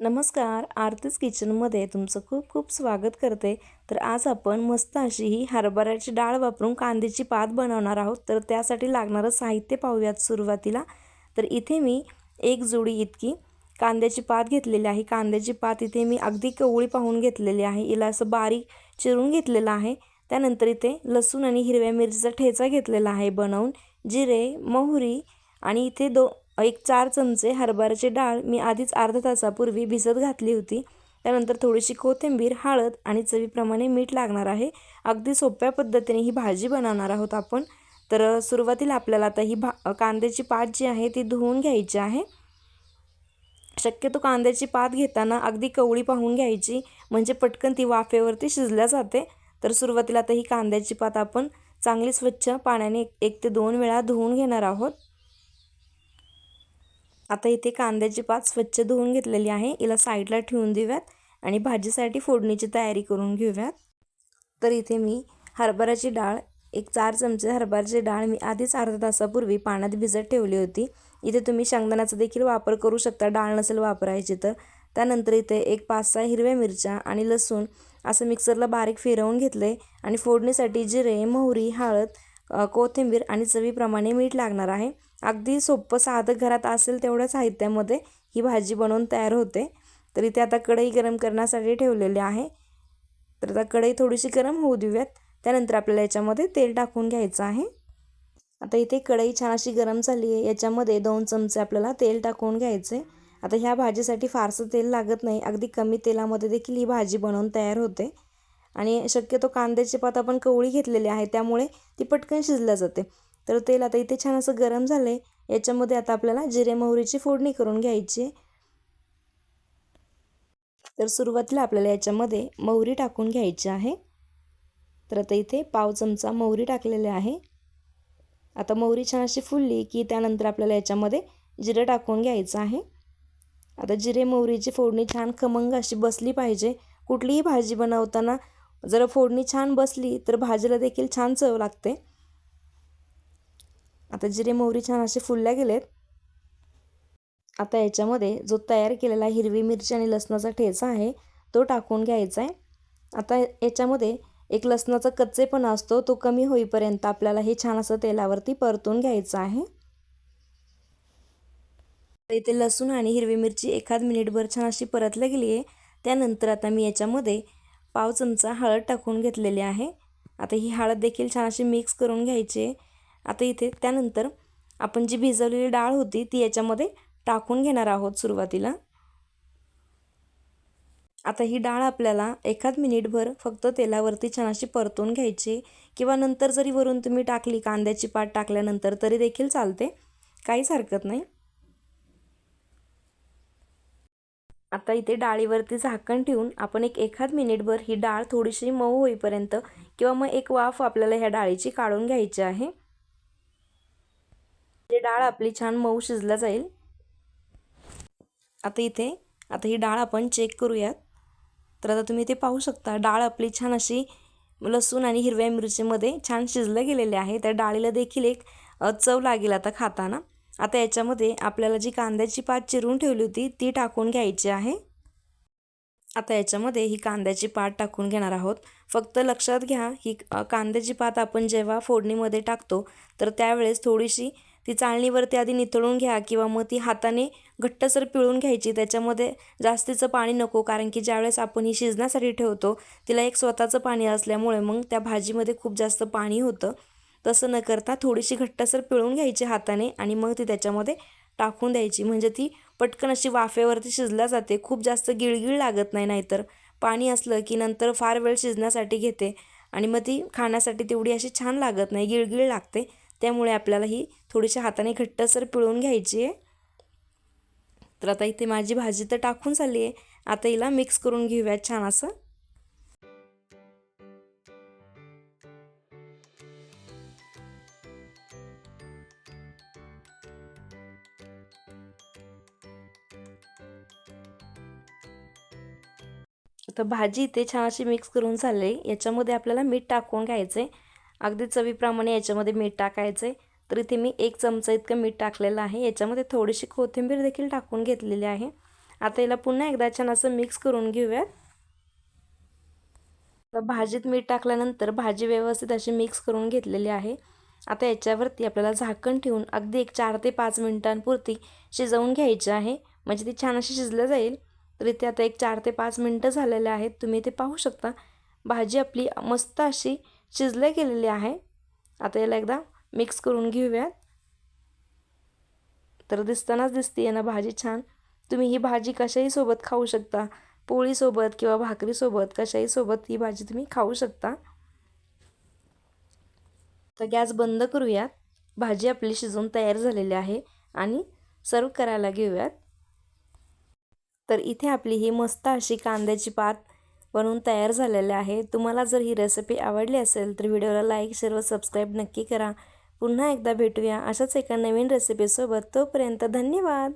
नमस्कार आरतीच किचनमध्ये तुमचं खूप खूप स्वागत करते. तर आज आपण मस्त अशी ही हरभऱ्याची डाळ वापरून कांद्याची पात बनवणार आहोत. तर त्यासाठी लागणारं साहित्य पाहूयात सुरुवातीला. तर इथे मी एक जोडी इतकी कांद्याची पात घेतलेली आहे. कांद्याची पात इथे मी अगदी कवळी पाहून घेतलेली आहे. हिला असं बारीक चिरून घेतलेलं आहे. त्यानंतर इथे लसूण आणि हिरव्या मिरचीचा ठेचा घेतलेला आहे बनवून. जिरे मोहरी आणि इथे दो एक चार चमचे हरभऱ्याची डाळ मी आधीच अर्धा तासापूर्वी भिजत घातली होती. त्यानंतर थोडीशी कोथिंबीर हळद आणि चवीप्रमाणे मीठ लागणार आहे. अगदी सोप्या पद्धतीने ही भाजी बनवणार आहोत आपण. तर सुरुवातीला आपल्याला आता ही भा कांद्याची पात जी आहे ती धुवून घ्यायची आहे. शक्यतो कांद्याची पात घेताना अगदी कवळी पाहून घ्यायची म्हणजे पटकन ती वाफेवरती शिजल्या जाते. तर सुरुवातीला आता ही कांद्याची पात आपण चांगली स्वच्छ पाण्याने एक ते दोन वेळा धुवून घेणार आहोत. आता इथे कांद्याची पात स्वच्छ धुवून घेतलेली आहे. हिला साईडला ठेवून देऊयात आणि भाजीसाठी फोडणीची तयारी करून घेऊयात. तर इथे मी हरभऱ्याची डाळ एक चार चमचे हरभऱ्याची डाळ मी आधीच अर्धा तासापूर्वी पाण्यात भिजत ठेवली होती. इथे तुम्ही शेंगदाण्याचा देखील वापर करू शकता. डाळ नसेल वापरायची तर. त्यानंतर इथे एक पाच सहा हिरव्या मिरच्या आणि लसूण असं मिक्सरला बारीक फिरवून घेतले आणि फोडणीसाठी जिरे मोहरी हळद कोथिंबीर आणि चवीप्रमाणे मीठ लागणार आहे. अगदी सोपं साधं घरात असेल तेवढ्या साहित्यामध्ये ही भाजी बनवून तयार होते. तर इथे आता कढई गरम करण्यासाठी ठेवलेली आहे. तर आता कढई थोडीशी गरम होऊ देऊयात. त्यानंतर आपल्याला याच्यामध्ये तेल टाकून घ्यायचं आहे. आता इथे कढई छान अशी गरम झाली आहे. याच्यामध्ये दोन चमचे आपल्याला तेल टाकून घ्यायचे. आता ह्या भाजीसाठी फारसं तेल लागत नाही. अगदी कमी तेलामध्ये देखील ही भाजी बनवून तयार होते. आणि शक्यतो कांद्याची पात आपण कवळी घेतलेली आहे. त्यामुळे ती पटकन शिजल्या जाते. तर तेल आता इथे छान असं गरम झालं आहे याच्यामध्ये आता आपल्याला जिरे मोहरीची फोडणी करून घ्यायची. तर सुरुवातीला आपल्याला याच्यामध्ये मोहरी टाकून घ्यायची आहे. तर आता इथे पाव चमचा मोहरी टाकलेले आहे. आता मोहरी छान अशी फुलली की त्यानंतर आपल्याला याच्यामध्ये जिरं टाकून घ्यायचं आहे. आता जिरे मोहरीची फोडणी छान खमंग अशी बसली पाहिजे. कुठलीही भाजी बनवताना जर फोडणी छान बसली तर भाजीला देखील छान चव लागते. आता जिरे मोहरी छान असे फुलल्या गेलेत. आता याच्यामध्ये जो तयार केलेला हिरवी मिरची आणि लसणाचा ठेचा आहे तो टाकून घ्यायचा आहे. आता याच्यामध्ये एक लसणाचा कच्चेपणा असतो तो कमी होईपर्यंत आपल्याला हे छान असं तेलावरती परतून घ्यायचं आहे. इथे लसूण आणि हिरवी मिरची एखाद मिनिटभर छान अशी परतल्या गेली आहे. त्यानंतर आता मी याच्यामध्ये पाव चमचा हळद टाकून घेतलेली आहे. आता ही हळद देखील छान अशी मिक्स करून घ्यायची आहे. आता इथे त्यानंतर आपण जी भिजवलेली डाळ होती ती याच्यामध्ये टाकून घेणार आहोत सुरुवातीला. आता ही डाळ आपल्याला एखाद मिनिटभर फक्त तेलावरती छान अशी परतून घ्यायची किंवा नंतर जरी वरून तुम्ही टाकली कांद्याची पाट टाकल्यानंतर तरी देखील चालते. काहीच हरकत नाही. आता इथे डाळीवरती झाकण ठेवून आपण एक एखाद मिनिटभर ही डाळ थोडीशी मऊ होईपर्यंत किंवा मग एक वाफ आपल्याला ह्या डाळीची काढून घ्यायची आहे. म्हणजे डाळ आपली छान मऊ शिजला जाईल. आता इथे आता ही डाळ आपण चेक करूयात. तर आता तुम्ही इथे पाहू शकता डाळ आपली छान अशी लसूण आणि हिरव्या मिरचीमध्ये छान शिजलं गेलेले आहे. त्या डाळीला देखील एक चव लागेल आता खाताना. आता याच्यामध्ये आपल्याला जी कांद्याची पात चिरून ठेवली होती ती टाकून घ्यायची आहे. आता याच्यामध्ये ही कांद्याची पात टाकून घेणार आहोत. फक्त लक्षात घ्या ही कांद्याची पात आपण जेव्हा फोडणीमध्ये टाकतो तर त्यावेळेस थोडीशी ती चाळणीवरती आधी नितळून घ्या किंवा मग ती हाताने घट्टसर पिळून घ्यायची. त्याच्यामध्ये जास्तीचं पाणी नको कारण की ज्यावेळेस आपण ही शिजण्यासाठी ठेवतो तिला एक स्वतःचं पाणी असल्यामुळे मग त्या भाजीमध्ये खूप जास्त पाणी होतं. तसं न करता थोडीशी घट्टसर पिळून घ्यायची हाताने आणि मग ती त्याच्यामध्ये टाकून द्यायची. म्हणजे ती पटकन अशी वाफेवरती शिजल्या जाते खूप जास्त गिळगिळ लागत नाही नाहीतर पाणी असलं की नंतर फार वेळ शिजण्यासाठी घेते आणि मग ती खाण्यासाठी तेवढी अशी छान लागत नाही गिळगिळ लागते. त्यामुळे आपल्याला ही थोडीशी हाताने घट्टसर पिळून घ्यायची आहे. तर आता इथे माझी भाजी तर टाकून झाली आहे. आता हिला मिक्स करून घेऊयात छान असं. तर भाजी इथे छान अशी मिक्स करून झाली याच्यामध्ये आपल्याला मीठ टाकून घ्यायचं आहे अगदी चवीप्रमाणे याच्यामध्ये मीठ टाकायचं आहे तर इथे मी एक चमचा इतकं मीठ टाकलेलं आहे. याच्यामध्ये थोडीशी कोथिंबीर देखील टाकून घेतलेली आहे. आता याला पुन्हा एकदा छान असं मिक्स करून घेऊयात. तर भाजीत मीठ टाकल्यानंतर भाजी व्यवस्थित अशी मिक्स करून घेतलेली आहे. आता याच्यावरती आपल्याला झाकण ठेवून अगदी एक चार ते पाच मिनटांपुरती शिजवून घ्यायची आहे. म्हणजे ती छान अशी शिजलं जाईल. तर इथे आता एक चार ते पाच मिनटं झालेले आहेत. तुम्ही ते पाहू शकता. भाजी आपली मस्त अशी शिजले गेलेले आहे. आता याला एकदा मिक्स करून घेऊयात. तर दिसतानाच दिसते आहे ना भाजी छान. तुम्ही ही भाजी कशाही सोबत खाऊ शकता. पोळीसोबत किंवा भाकरीसोबत कशाही सोबत ही भाजी तुम्ही खाऊ शकता. तर गॅस बंद करूयात. भाजी आपली शिजून तयार झालेली आहे आणि सर्व करायला घेऊयात. तर इथे आपली ही मस्त अशी कांद्याची पात बनवून तयार झालेले आहे. तुम्हाला जर ही रेसिपी आवडली असेल तर व्हिडिओला लाईक शेअर व सबस्क्राईब नक्की करा. पुन्हा एकदा भेटूया अशाच एका नवीन रेसिपीसोबत तोपर्यंत धन्यवाद!